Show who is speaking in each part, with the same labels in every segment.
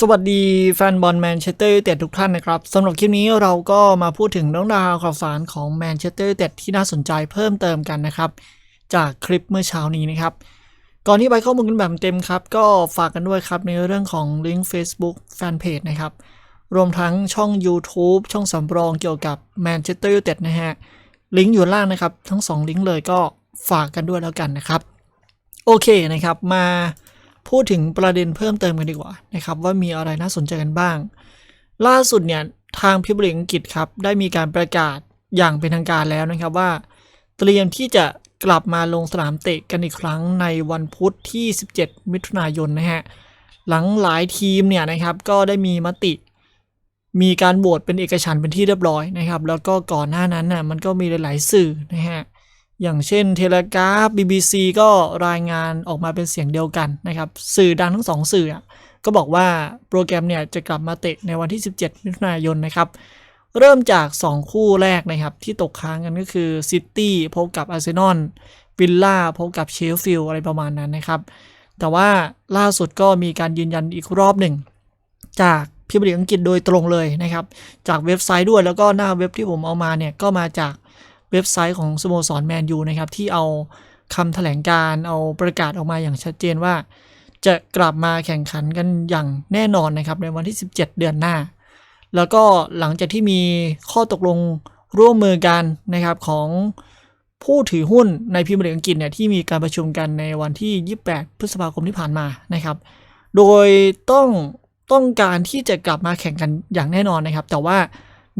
Speaker 1: สวัสดีแฟนบอลแมนเชสเตอร์ยูไนเต็ดทุกท่านนะครับสำหรับคลิปนี้เราก็มาพูดถึงเรื่องราวข่าวสารของแมนเชสเตอร์ยูไนเต็ดที่น่าสนใจเพิ่มเติมกันนะครับ จากคลิปเมื่อเช้านี้นะครับ ก่อนที่ไปข้อมูลกันแบบเต็มครับ ก็ฝากกันด้วยครับในเรื่องของลิงก์ Facebook Fanpage นะครับ รวมทั้งช่อง YouTube ช่องสำรองเกี่ยวกับแมนเชสเตอร์ยูไนเต็ดนะฮะลิงก์อยู่ล่างนะครับ ทั้งสองลิงก์เลยก็ฝากกันด้วยแล้วกันนะครับ โอเคนะครับมา พูดถึงประเด็นเพิ่มเติมกันดีกว่านะครับว่ามีอะไรน่าสนใจกันบ้าง ล่าสุดเนี่ยทางพิบลิกอังกฤษครับได้มีการประกาศอย่างเป็นทางการแล้วนะครับว่า เตรียมที่จะกลับมาลงสนามเตะกันอีกครั้งในวันพุธที่ 17 มิถุนายนนะฮะหลังหลายทีมเนี่ยนะครับก็ได้มีมติ มีการโหวตเป็นเอกฉันท์เป็นที่เรียบร้อยนะครับ แล้วก็ก่อนหน้านั้นน่ะมันก็มีหลายๆสื่อนะฮะ อย่างเช่นเทเลกราฟ BBC ก็รายงานออกมาเป็นเสียงเดียวกันนะครับ สื่อดังทั้งสองสื่ออะก็บอกว่าโปรแกรมเนี่ยจะกลับมาเตะในวันที่ 17 มิถุนายนนะครับ เริ่มจาก 2 คู่แรกนะครับ ที่ตกค้างกันก็คือซิตี้พบกับอาร์เซนอลวิลล่าพบกับเชลฟิลด์อะไรประมาณนั้นนะครับ แต่ว่าล่าสุดก็มีการยืนยันอีกรอบหนึ่ง จากพิมพ์ลีกอังกฤษโดยตรงเลยนะครับ จากเว็บไซต์ด้วยแล้วก็หน้าเว็บที่ผมเอามาเนี่ยก็มาจาก เว็บไซต์ของสโมสรแมนยูนะครับ ที่เอาคำแถลงการเอาประกาศออกมาอย่างชัดเจนว่า จะกลับมาแข่งขันกันอย่างแน่นอนนะครับ ในวันที่ 17 เดือนหน้า แล้วก็หลังจากที่มีข้อตกลงร่วมมือกันนะครับของผู้ถือหุ้นในพรีเมียร์ลีกอังกฤษเนี่ยที่มีการประชุมกันในวันที่ 28 พฤษภาคมที่ผ่านมานะครับ โดยต้องต้องการที่จะกลับมาแข่งกันอย่างแน่นอนนะครับ แต่ว่า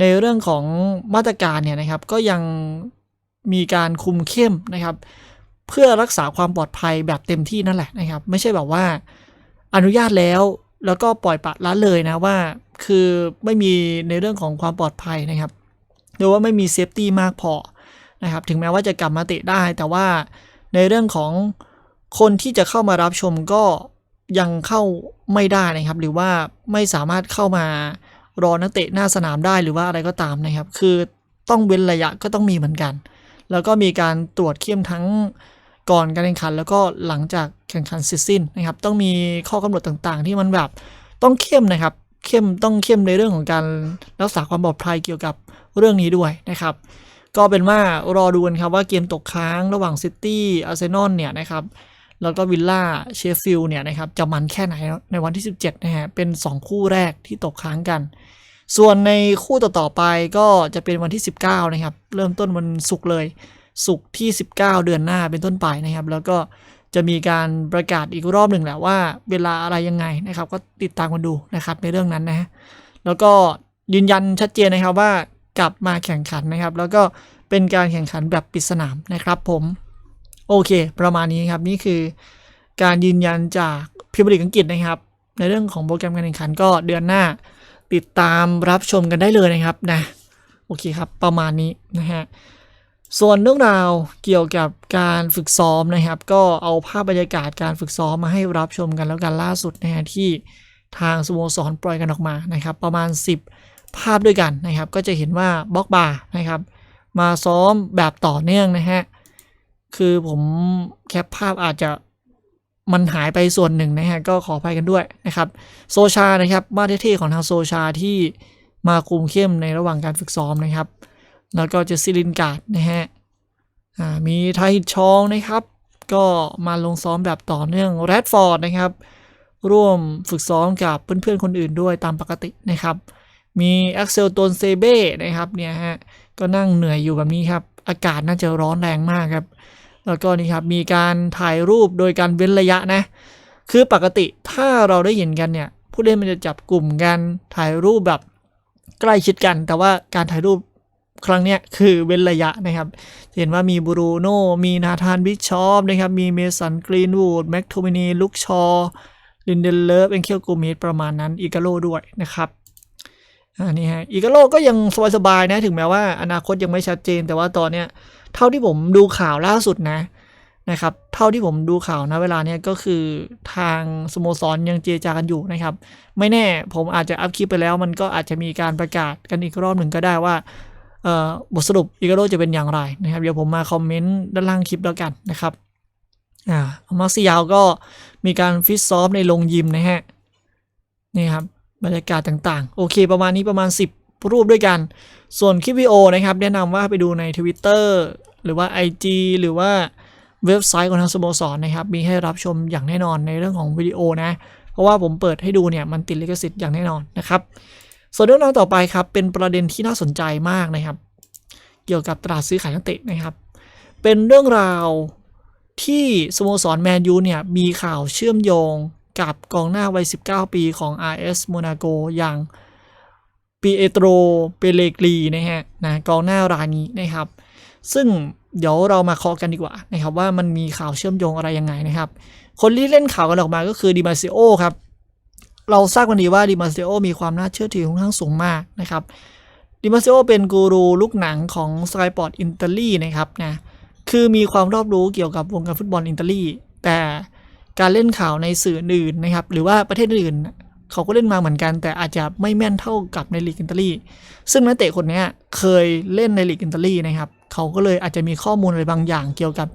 Speaker 1: ในเรื่องของมาตรการเนี่ยนะครับก็ยังมีการคุมเข้มนะครับ เพื่อรักษาความปลอดภัยแบบเต็มที่นั่นแหละนะครับ ไม่ใช่แบบว่าอนุญาตแล้วแล้วก็ปล่อยปะละเลยนะว่าคือไม่มีในเรื่องของความปลอดภัยนะครับหรือว่าไม่มีเซฟตี้มากพอนะครับถึงแม้ว่าจะกลับมาเตะได้ แต่ว่าในเรื่องของคนที่จะเข้ามารับชมก็ยังเข้าไม่ได้นะครับ หรือว่าไม่สามารถเข้ามา รอนักเตะหน้าสนามได้หรือว่าอะไรก็ตามนะครับ คือต้องเว้นระยะก็ต้องมีเหมือนกัน แล้วก็มีการตรวจเข้มทั้งก่อนการแข่งขัน แล้วก็หลังจากแข่งขันเสร็จสิ้นนะครับ ต้องมีข้อกำหนดต่างๆ ที่มันแบบต้องเข้มนะครับ เข้มต้องเข้มในเรื่องของการรักษาความปลอดภัยเกี่ยวกับเรื่องนี้ด้วยนะครับ ก็เป็นว่ารอดูกันครับว่าเกมตกค้างระหว่างซิตี้อาร์เซนอลเนี่ยนะครับ แล้วก็วิลล่าเชฟฟิลด์เนี่ยนะครับจะมันแค่ไหนในวันที่ 17นะฮะเป็น 2 คู่แรกที่ตกค้างกัน ส่วนในคู่ต่อๆไปก็จะเป็นวันที่ 19นะครับเริ่มต้นวันศุกร์เลยศุกร์ที่ 19 เดือนหน้าเป็นต้นไปนะครับ แล้วก็จะมีการประกาศอีกรอบหนึ่งแหละว่าเวลาอะไรยังไงนะครับ ก็ติดตามกันดูนะครับในเรื่องนั้นนะแล้วก็ยืนยันชัดเจนนะครับว่ากลับมาแข่งขันนะครับ แล้วก็เป็นการแข่งขันแบบปิดสนามนะครับผม โอเค ประมาณนี้ครับ นี่คือการยืนยันจากพิมพ์ลีกอังกฤษนะครับ ในเรื่องของโปรแกรมการแข่งขันก็เดือนหน้า ติดตามรับชมกันได้เลยนะครับนะโอเคครับ ประมาณนี้นะฮะส่วนเรื่องราวเกี่ยวกับการฝึกซ้อมนะครับ ก็เอาภาพบรรยากาศการฝึกซ้อมมาให้รับชมกันแล้วกันล่าสุดนะฮะที่ทางสโมสรปล่อยกันออกมานะครับ ประมาณ 10 ภาพด้วยกันนะครับ ก็จะเห็นว่าบล็อกบาร์นะครับ มาซ้อมแบบต่อเนื่องนะฮะ คือผมแคปภาพอาจจะมันหายไปส่วนหนึ่งนะฮะก็ขออภัยกันด้วยนะครับโซชานะครับมาเท่ๆของทางโซชาที่มาคุมเข้มในระหว่างการฝึกซ้อมนะครับ แล้วก็จะซิลินการ์ดนะฮะมีไทชองนะครับ ก็มาลงซ้อมแบบต่อเนื่องแรดฟอร์ดนะครับ ร่วมฝึกซ้อมกับเพื่อนๆคนอื่นด้วยตามปกตินะครับ มีแอ็กเซลตนเซเบ้นะครับเนี่ยฮะก็นั่งเหนื่อยอยู่แบบนี้ครับ อากาศน่าจะร้อนแรงมากครับ แล้วก็นี่ครับมีการถ่ายรูปโดยการเว้นระยะนะ คือปกติถ้าเราได้เห็นกันเนี่ยผู้เล่นมันจะจับกลุ่มกันถ่ายรูปแบบใกล้ชิดกัน แต่ว่าการถ่ายรูปครั้งเนี้ยคือเว้นระยะนะครับเห็นว่ามีบรูโน่มีนาธานบิชชอปนะครับมีเมสันกรีนวูดแม็กโทมินีลุกชอลินเดลเลฟเอ็นเคียวกูมิดประมาณนั้นอีกาโลด้วยนะครับอันนี้ฮะอีกาโลก็ยังสบายๆนะถึงแม้ว่าอนาคตยังไม่ชัดเจนแต่ว่าตอนเนี้ย เท่าที่ผมดูข่าวล่าสุดนะนะครับ เท่าที่ผมดูข่าวนะเวลาเนี้ยก็คือทางสโมสรยังเจรจากันอยู่นะครับ ไม่แน่ผมอาจจะอัพคลิปไปแล้ว มันก็อาจจะมีการประกาศกันอีกรอบหนึ่งก็ได้ว่าเอ่อบทสรุปอีกโรจะเป็นอย่างไรนะครับ เดี๋ยวผมมาคอมเมนต์ด้านล่างคลิปแล้วกันนะครับอ่ามาร์ซิยาวก็มีการฟิตซ้อมในโรงยิมนะฮะนี่ครับบรรยากาศต่างๆ โอเคประมาณนี้ประมาณ 10 รูปด้วยกัน ส่วนคลิปวิดีโอนะครับ แนะนำว่าไปดูใน Twitter หรือว่า IG หรือว่าเว็บไซต์ของทางสโมสรนะครับ มีให้รับชมอย่างแน่นอนในเรื่องของวิดีโอนะ เพราะว่าผมเปิดให้ดูเนี่ย มันติดลิขสิทธิ์อย่างแน่นอนนะครับ ส่วนเรื่องราวต่อไปครับ เป็นประเด็นที่น่าสนใจมากนะครับ เกี่ยวกับตลาดซื้อขายนักเตะนะครับ เป็นเรื่องราวที่สโมสรแมนยูเนี่ย มีข่าวเชื่อมโยงกับกองหน้าวัย 19 ปีของ RS Monaco อย่าง ปีเอโตรเปเลกรีนะฮะนะกองหน้ารายนี้นะครับ ซึ่งเดี๋ยวเรามาเคาะกันดีกว่านะครับว่ามันมีข่าวเชื่อมโยงอะไรยังไงนะครับ คนที่เล่นข่าวกันออกมาก็คือดิมาซิโอครับ เราทราบกันดีว่าดิมาซิโอมีความน่าเชื่อถือค่อนข้างสูงมากนะครับดิมาซิโอเป็นกูรูลูกหนังของสกายปอร์ตอิตาลีนะครับนะคือมีความรอบรู้เกี่ยวกับวงการฟุตบอลอิตาลีแต่การเล่นข่าวในสื่ออื่นนะครับ หรือว่าประเทศอื่น เขาก็เล่นมาเหมือนกัน แต่อาจจะไม่แม่นเท่ากับในลีกอิตาลีซึ่งนักเตะคนนี้เคยเล่นในลีกอิตาลีนะครับเขาก็เลยอาจจะมีข้อมูลอะไรบางอย่างเกี่ยวกับ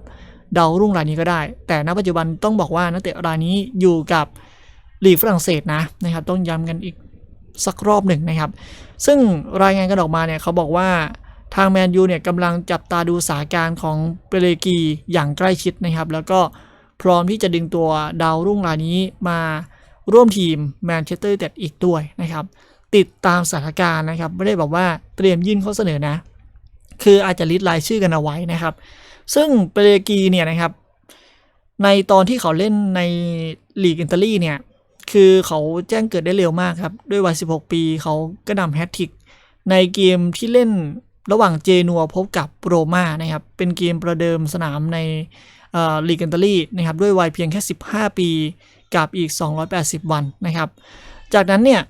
Speaker 1: ดาวรุ่งรายนี้ก็ได้ แต่ณปัจจุบันต้องบอกว่านักเตะรายนี้อยู่กับลีกฝรั่งเศสนะนะครับต้องย้ำกันอีกสักรอบหนึ่งนะครับ ซึ่งรายงานกันออกมาเนี่ยเขาบอกว่าทางแมนยูเนี่ยกำลังจับตาดูสาการของเปเรกีอย่างใกล้ชิดนะครับ แล้วก็พร้อมที่จะดึงตัวดาวรุ่งรายนี้มา ร่วมทีมแมนเชสเตอร์เต็ดอีกด้วยนะครับ ติดตามสถานการณ์นะครับ ไม่ได้บอกว่าเตรียมยื่นข้อเสนอนะ คืออาจจะลิสต์รายชื่อกันเอาไว้นะครับ ซึ่งเปเรกีเนี่ยนะครับ ในตอนที่เขาเล่นในลีกอิตาลีเนี่ย คือเขาแจ้งเกิดได้เร็วมากครับ ด้วยวัย 16 ปีเขาก็นำแฮตทิกในเกมที่เล่นระหว่างเจนัวพบกับโรม่านะครับ เป็นเกมประเดิมสนามในลีกอิตาลีนะครับ ด้วยวัยเพียงแค่ 15 ปี กับอีก 280 วันนะครับ จากนั้นเนี่ย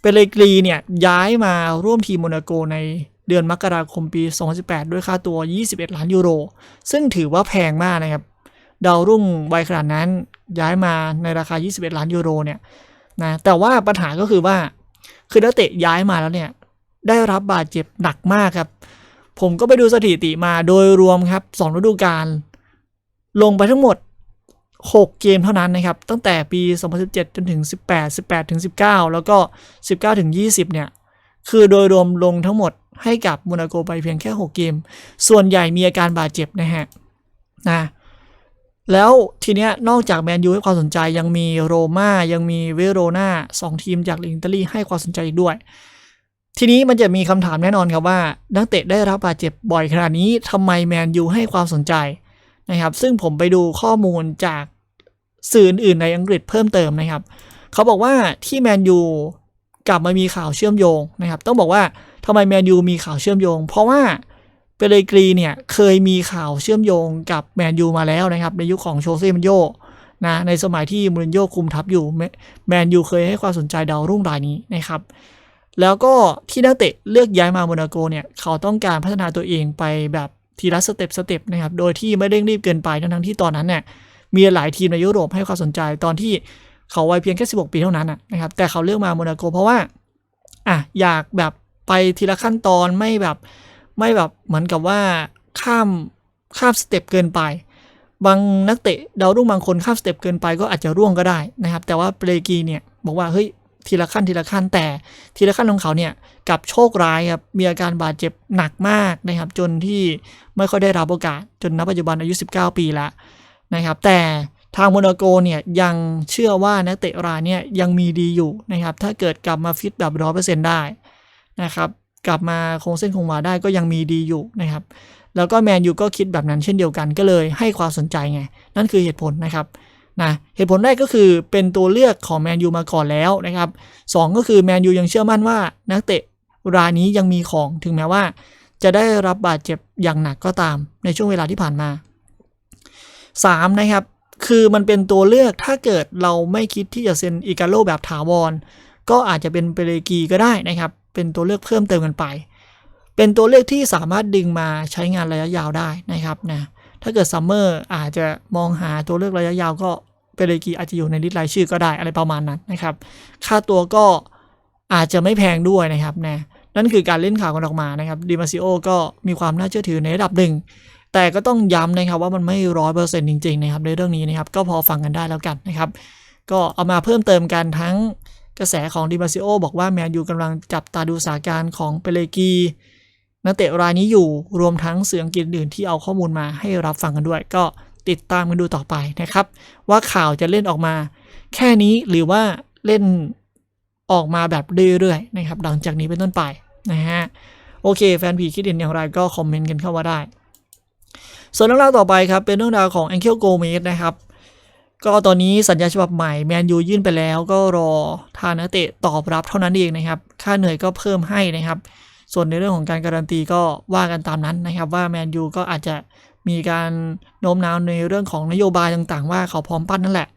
Speaker 1: เปเรกรีเนี่ยย้ายมาร่วมทีมโมนาโกในเดือนมกราคมปี 2018 ด้วยค่าตัว 21 ล้านยูโร ซึ่งถือว่าแพงมากนะครับ ดาวรุ่งวัยขนาดนั้นย้ายมาในราคา 21 ล้านยูโรเนี่ยนะแต่ว่าปัญหาก็คือว่าคือนักเตะย้ายมาแล้วเนี่ยได้รับบาดเจ็บหนักมากครับ ผมก็ไปดูสถิติมาโดยรวมครับ2ฤดูกาลลงไปทั้งหมด 6 เกมเท่านั้นนะครับ ตั้งแต่ปี 2017 จนถึง 18 18 ถึง 19 แล้วก็ 19 ถึง 20 เนี่ย คือโดยรวมลงทั้งหมดให้กับโมนาโกไปเพียงแค่ 6 เกม ส่วนใหญ่มีอาการบาดเจ็บนะฮะนะแล้วทีเนี้ยนอกจากแมนยูให้ความสนใจยังมีโรม่ายังมีเวโรนาสองทีมจากลีกอิตาลีให้ความสนใจอีกด้วย ทีนี้มันจะมีคำถามแน่นอนครับว่า นักเตะได้รับบาดเจ็บบ่อยขนาดนี้ทำไมแมนยูให้ความสนใจ นะครับ ซึ่งผมไปดูข้อมูลจากสื่ออื่นในอังกฤษเพิ่มเติมนะครับ เขาบอกว่าที่แมนยูกลับมามีข่าวเชื่อมโยงนะครับ ต้องบอกว่าทำไมแมนยูมีข่าวเชื่อมโยง เพราะว่าเปเรกรีเนี่ยเคยมีข่าวเชื่อมโยงกับแมนยูมาแล้วนะครับ ในยุคของโชเซ่มันโยนะในสมัยที่มูรินโญ่คุมทัพอยู่แมแมนยูเคยให้ความสนใจดาวรุ่งรายนี้นะครับ แล้วก็ที่นักเตะเลือกย้ายมาโมนาโกเนี่ย เขาต้องการพัฒนาตัวเองไปแบบ ทีละสเต็ปสเต็ปนะครับ โดยที่ไม่เร่งรีบเกินไปทั้งที่ตอนนั้นเนี่ยมีหลายทีมในยุโรปให้ความสนใจตอนที่เขาวัยเพียงแค่ 16 ปีเท่านั้นนะนะครับ แต่เขาเลือกมาโมนาโกเพราะว่าอะอยากแบบไปทีละขั้นตอนไม่แบบไม่แบบเหมือนกับว่าข้ามข้ามสเต็ปเกินไป บางนักเตะดาวรุ่งบางคนข้ามสเต็ปเกินไปก็อาจจะร่วงก็ได้นะครับ แต่ว่าเปรกีเนี่ยบอกว่าเฮ้ย ทีละขั้นทีละขั้นแต่ทีละขั้นของเขาเนี่ยกับโชคร้ายครับมีอาการบาดเจ็บหนักมากนะครับ จนที่ไม่ค่อยได้รับโอกาสจนณปัจจุบันอายุ 19 ปีแล้วนะครับ แต่ทางโมนาโกเนี่ยยังเชื่อว่านักเตะรายเนี่ยยังมีดีอยู่นะครับ ถ้าเกิดกลับมาฟิตแบบร้อเปอร์เซ็นต์ได้นะครับกลับมาคงเส้นคงวาได้ก็ยังมีดีอยู่นะครับ แล้วก็แมนยูก็คิดแบบนั้นเช่นเดียวกันก็เลยให้ความสนใจไง นั่นคือเหตุผลนะครับ นะเหตุผลแรกก็คือเป็นตัวเลือกของแมนยูมาก่อนแล้วนะครับสองก็คือแมนยูยังเชื่อมั่นว่านักเตะรายนี้ยังมีของถึงแม้ว่า จะได้รับบาดเจ็บอย่างหนักก็ตามในช่วงเวลาที่ผ่านมา 3. นะครับ คือมันเป็นตัวเลือกถ้าเกิดเราไม่คิดที่จะเซ็นอิกาโลแบบถาวร ก็อาจจะเป็นเปเรกีก็ได้นะครับ เป็นตัวเลือกเพิ่มเติมกันไป เป็นตัวเลือกที่สามารถดึงมาใช้งานระยะยาวได้นะครับนะ ถ้าเกิดซัมเมอร์อาจจะมองหาตัวเลือกระยะยาวก็เปเรกีอาจจะอยู่ในลิสต์รายชื่อก็ได้อะไรประมาณนั้นนะครับ ค่าตัวก็อาจจะไม่แพงด้วยนะครับนะนั่นคือการเล่นข่าวกันออกมานะครับดิมาซิโอก็มีความน่าเชื่อถือในระดับหนึ่ง แต่ก็ต้องย้ำนะครับว่ามันไม่ร้อยเปอร์เซ็นต์จริงๆนะครับในเรื่องนี้นะครับก็พอฟังกันได้แล้วกันนะครับ ก็เอามาเพิ่มเติมกันทั้งกระแสของดิมาซิโอบอกว่าแมนยูกำลังจับตาดูสาการของเปเลกี นักเตะรายนี้อยู่รวมทั้งเสื่ออังกฤษอื่นที่เอาข้อมูลมาให้รับฟังกันด้วย ก็ติดตามกันดูต่อไปนะครับ ว่าข่าวจะเล่นออกมา แค่นี้หรือว่าเล่นออกมาแบบเรื่อยๆนะครับหลังจากนี้เป็นต้นไปนะฮะโอเค แฟนผีคิดเห็นอย่างไรก็คอมเมนต์กันเข้ามาได้ ส่วนเรื่องราวต่อไปครับ เป็นเรื่องราวของแองเคิลโกเมสนะครับ ก็ตอนนี้สัญญาฉบับใหม่แมนยูยื่นไปแล้ว ก็รอทางนักเตะตอบรับเท่านั้นเองนะครับ ค่าเหนื่อยก็เพิ่มให้นะครับ ส่วนในเรื่องของการการันตีก็ว่ากันตามนั้นนะครับว่าแมนยูก็อาจจะมีการโน้มน้าวในเรื่องของนโยบายต่างๆ ว่าเขาพร้อมปั้นนั่นแหละ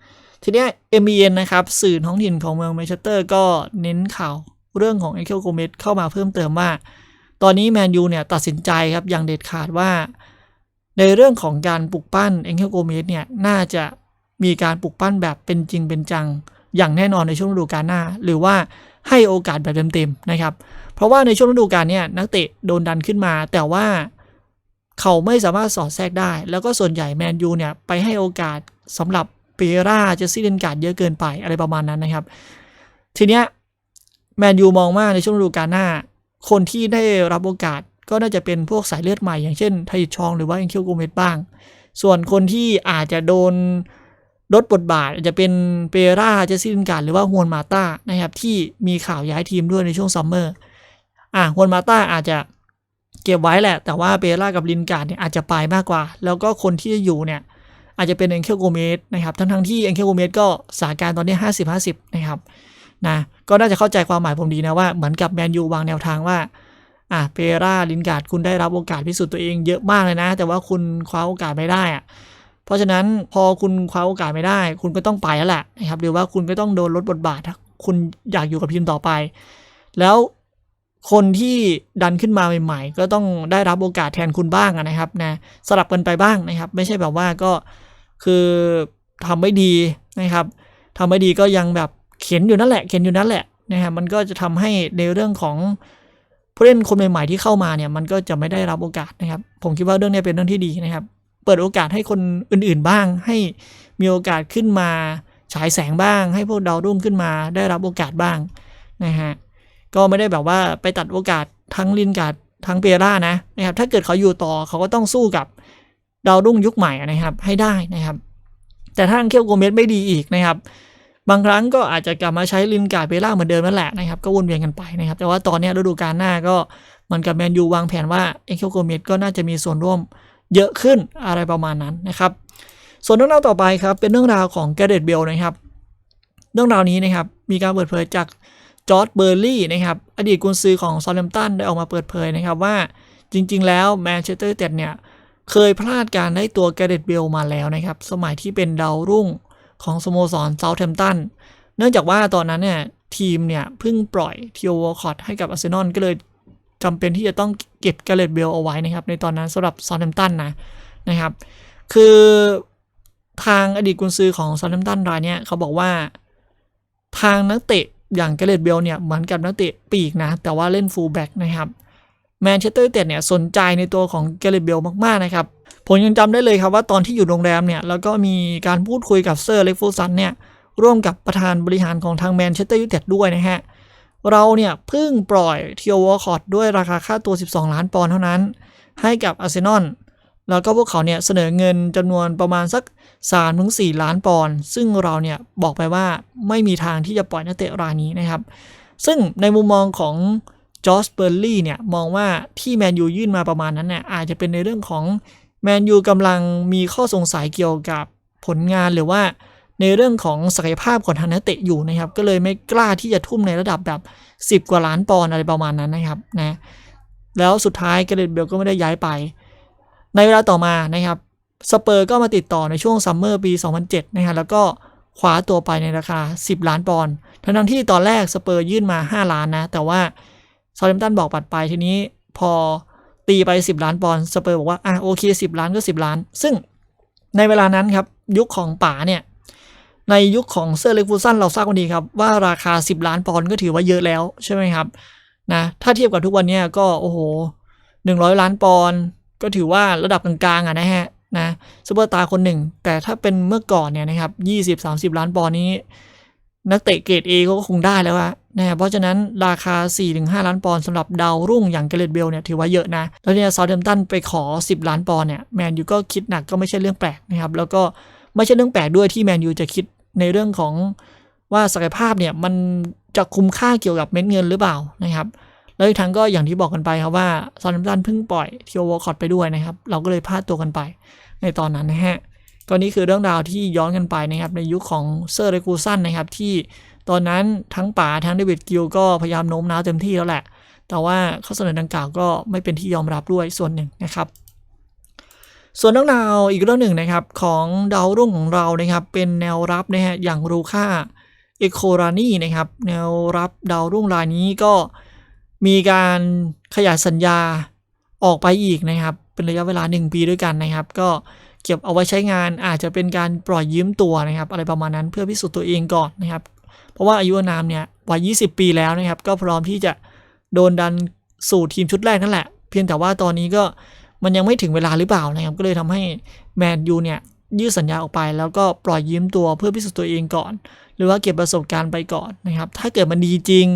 Speaker 1: ทีนี้ย MBN นะครับสื่อท้องถิ่นของเมืองแมนเชสเตอร์ก็เน้นข่าวเรื่องของเอเคิลโกเมสเข้ามาเพิ่มเติมว่า ตอนนี้แมนยูเนี่ยตัดสินใจครับอย่างเด็ดขาดว่า ในเรื่องของการปลุกปั้นเอเคิลโกเมสเนี่ยน่าจะมีการปลุกปั้นแบบเป็นจริงเป็นจัง อย่างแน่นอนในช่วงฤดูกาลหน้า หรือว่าให้โอกาสแบบเต็มๆนะครับ เพราะว่าในช่วงฤดูกาลเนี่ยนักเตะโดนดันขึ้นมา แต่ว่าเขาไม่สามารถสอดแทรกได้ แล้วก็ส่วนใหญ่แมนยูเนี่ยไปให้โอกาสสำหรับเปราเจสซี่เลนการ์ดเยอะเกินไปอะไรประมาณนั้นนะครับ ทีเนี้ยแมนยูมองว่าในช่วงฤดูกาลหน้า คนที่ได้รับโอกาสก็น่าจะเป็นพวกสายเลือดใหม่อย่างเช่นไทชองหรือว่าเอ็นเคิลโกเมสบ้าง ส่วนคนที่อาจจะโดน ลดบทบาทอาจจะเป็นเปราเจสซี่ลินการ์ดหรือว่าฮวนมาต้านะครับที่มีข่าวย้ายทีมด้วยในช่วงซัมเมอร์อะฮวนมาต้าอาจจะเก็บไว้แหละ แต่ว่าเปรากับลินการ์ดเนี่ยอาจจะไปมากกว่า แล้วก็คนที่จะอยู่เนี่ยอาจจะเป็นเอ็นเคโกเมสนะครับ ทั้งทั้งๆที่เอ็นเคโกเมสก็สาการตอนนี้ 50 50 นะครับนะก็น่าจะเข้าใจความหมายผมดีนะว่าเหมือนกับแมนยูวางแนวทางว่าอะเปราลินการ์ดคุณได้รับโอกาสพิสูจน์ตัวเองเยอะมากเลยนะ แต่ว่าคุณคว้าโอกาสไม่ได้อะ เพราะฉะนั้นพอคุณคว้าโอกาสไม่ได้ คุณก็ต้องไปแล้วแหละนะครับหรือว่าคุณก็ต้องโดนลดบทบาทถ้าคุณอยากอยู่กับทีมต่อไป แล้วคนที่ดันขึ้นมาใหม่ๆ ก็ต้องได้รับโอกาสแทนคุณบ้างนะครับนะสลับกันไปบ้างนะครับ ไม่ใช่แบบว่าก็คือทำไม่ดีนะครับทำไม่ดีก็ยังแบบเขียนอยู่นั่นแหละ เขียนอยู่นั่นแหละนะครับมันก็จะทำให้ในเรื่องของผู้เล่นคนใหม่ๆที่เข้ามาเนี่ยมันก็จะไม่ได้รับโอกาสนะครับ ผมคิดว่าเรื่องนี้เป็นเรื่องที่ดีนะครับ ปิดโอกาสให้คนอื่นๆบ้าง ให้มีโอกาสขึ้นมาฉายแสงบ้าง ให้พวกดาวรุ่งขึ้นมาได้รับโอกาสบ้างนะฮะก็ไม่ได้แบบว่าไปตัดโอกาสทั้งลินการ์ดทั้งเปียร่านะนะครับถ้าเกิดเขาอยู่ต่อเขาก็ต้องสู้กับดาวรุ่งยุคใหม่นะครับให้ได้นะครับ แต่ถ้าอังเคียวโกเมสไม่ดีอีกนะครับ บางครั้งก็อาจจะกลับมาใช้ลินการ์ดเปียร่าเหมือนเดิมนั่นแหละนะครับก็วนเวียนกันไปนะครับ แต่ว่าตอนนี้ฤดูกาลหน้าก็เหมันกับแมนยูวางแผนว่าเอ็เคียวโกเมสก็น่าจะมีส่วนร่วม เยอะขึ้นอะไรประมาณนั้นนะครับ ส่วนเรื่องราวต่อไปครับเป็นเรื่องราวของแกเรตเบลนะครับ เรื่องราวนี้นะครับมีการเปิดเผยจากจอร์ดเบอร์ลี่นะครับอดีตกุนซือของซอลเลมตันได้ออกมาเปิดเผยนะครับว่าจริง ๆ แล้วแมนเชสเตอร์เต็ดเนี่ยเคยพลาดการได้ตัวแกเรตเบลมาแล้วนะครับ สมัยที่เป็นดาวรุ่งของสโมสรเซาท์แฮมป์ตันเนื่องจากว่าตอนนั้นเนี่ยทีมเนี่ยเพิ่งปล่อยทีโอวอลคอตให้กับอาร์เซนอลก็เลย จำเป็นที่จะต้องเก็บแกเรตเบลเอาไว้นะครับ ในตอนนั้นสำหรับซา u t แ a มตันนะนะครับ คือทางอดีตกุนซือของซา u t แ a มตันรายเนี้ยเขาบอกว่าทางนักเตะอย่างแกเรตเบลเนี่ยเหมือนกับนักเตะปีกนะ แต่ว่าเล่นฟูลแบ็กนะครับแมนเชสเตอร์ยูไนเต็ดเนี่ยสนใจในตัวของแกเรตเบลมาก ๆ นะครับ ผมยังจำได้เลยครับว่าตอนที่อยู่โรงแรมเนี่ย แล้วก็มีการพูดคุยกับเซอร์เล็กฟูซันเนี่ย ร่วมกับประธานบริหารของทางแมนเชสเตอร์ยูไนเต็ดด้วยนะฮะ เราเนี่ยเพิ่งปล่อยเทียววอลคอร์ดด้วยราคาค่าตัว 12 ล้านปอนด์เท่านั้น ให้กับอาร์เซนอลแล้วก็พวกเขาเนี่ยเสนอเงินจำนวนประมาณสัก3ถึง4ล้านปอนด์ซึ่งเราเนี่ยบอกไปว่าไม่มีทางที่จะปล่อยนักเตะรายนี้นะครับ ซึ่งในมุมมองของจอร์เบอร์ลี่เนี่ยมองว่าที่แมนยูยื่นมาประมาณนั้นเนี่ยอาจจะเป็นในเรื่องของแมนยูกำลังมีข้อสงสัยเกี่ยวกับผลงานหรือว่า ในเรื่องของศักยภาพของทางนักเตะอยู่นะครับ ก็เลยไม่กล้าที่จะทุ่มในระดับแบบ 10 กว่าล้านปอนด์อะไรประมาณนั้นนะครับนะแล้วสุดท้ายเกเรตเบลก็ไม่ได้ย้ายไป ในเวลาต่อมานะครับสเปอร์ก็มาติดต่อในช่วงซัมเมอร์ปี 2007 นะครับแล้วก็คว้าตัวไปในราคา 10 ล้านปอนด์ทั้งที่ตอนแรกสเปอร์ยื่นมา 5 ล้านนะ แต่ว่าซาเลมตันบอกปัดไปทีนี้พอตีไป 10 ล้านปอนด์สเปอร์บอกว่าอะโอเค 10 ล้านก็ 10 ล้าน ซึ่งในเวลานั้นครับยุคของป๋าเนี่ย ในยุคของเซอร์เล็กฟูซันเราทราบกันดีครับ ว่าราคา 10 ล้านปอนด์ก็ถือว่าเยอะแล้วใช่ไหมครับนะถ้าเทียบกับทุกวันนี้ก็โอ้โห 100 ล้านปอนด์ก็ถือว่าระดับกลางๆอะนะฮะนะซูเปอร์ตาร์คนหนึ่ง แต่ถ้าเป็นเมื่อก่อนเนี่ยนะครับ 20-30 ล้านปอนด์นี้ นักเตะเกรดเขาก็คงได้แล้วอะนะเพราะฉะนั้นราคา 4-5 ล้านปอนด์สำหรับดาวรุ่งอย่างเกเรตเบลเนี่ยถือว่าเยอะนะ แล้วเนี่ยซา u เดมตันไปขอ 10 ล้านปอนด์เนี่ยแมนยูก็คิดหนักก็ไม่ใช่เรื่องแปลกนะครับ แล้วก็ไม่ใช่เรื่องแปลกด้วยที่แมนยูจะคิด ในเรื่องของว่าศักยภาพเนี่ยมันจะคุ้มค่าเกี่ยวกับเม็ดเงินหรือเปล่านะครับ แล้วอีกทั้งก็อย่างที่บอกกันไปครับว่าซา u เดมตันเพิ่งปล่อยเทียววอลคอตไปด้วยนะครับ เราก็เลยพลาดตัวกันไปในตอนนั้นนะฮะก็นี่คือเรื่องราวที่ย้อนกันไปนะครับในยุคของเซอร์เรกูสันนะครับที่ตอนนั้นทั้งป๋าทั้งเดวิดกิลก็พยายามโน้มน้าวเต็มที่แล้วแหละ แต่ว่าข้อเสนอดังกล่าวก็ไม่เป็นที่ยอมรับด้วยส่วนหนึ่งนะครับ ส่วนเรื่องราวอีกเรื่องหนึ่งนะครับของดาวรุ่งของเรานะครับเป็นแนวรับนะฮะอย่างรูค่าเอโครานีนะครับแนวรับดาวรุ่งรายนี้ก็มีการขยายสัญญาออกไปอีกนะครับ เป็นระยะเวลา 1 ปีด้วยกันนะครับ ก็เก็บเอาไว้ใช้งานอาจจะเป็นการปล่อยยืมตัวนะครับ อะไรประมาณนั้นเพื่อพิสูจน์ตัวเองก่อนนะครับ เพราะว่าอายุนามเนี่ยวัย 20 ปีแล้วนะครับ ก็พร้อมที่จะโดนดันสู่ทีมชุดแรกนั่นแหละ เพียงแต่ว่าตอนนี้ก็ มันยังไม่ถึงเวลาหรือเปล่านะครับ ก็เลยทำให้แมนยูเนี่ยยืดสัญญาออกไป แล้วก็ปล่อยยืมตัวเพื่อพิสูจน์ตัวเองก่อน หรือว่าเก็บประสบการณ์ไปก่อนนะครับ ถ้าเกิดมันดีจริง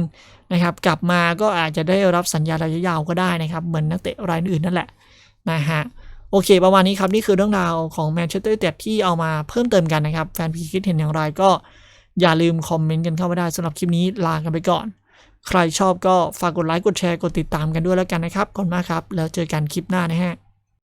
Speaker 1: นะครับ กลับมาก็อาจจะได้รับสัญญาระยะยาวก็ได้นะครับ เหมือนนักเตะรายอื่นนั่นแหละนะฮะโอเค ประมาณนี้ครับ นี่คือเรื่องราวของแมนเชสเตอร์ยูไนเต็ดที่เอามาเพิ่มเติมกันนะครับ แฟนพีคิดเห็นอย่างไรก็อย่าลืมคอมเมนต์กันเข้ามาได้สำหรับคลิปนี้ลากันไปก่อน ใครชอบก็ฝากกดไลค์กดแชร์กดติดตามกันด้วยแล้วกันนะครับขอบคุณมากครับ แล้วเจอกันคลิปหน้านะฮะ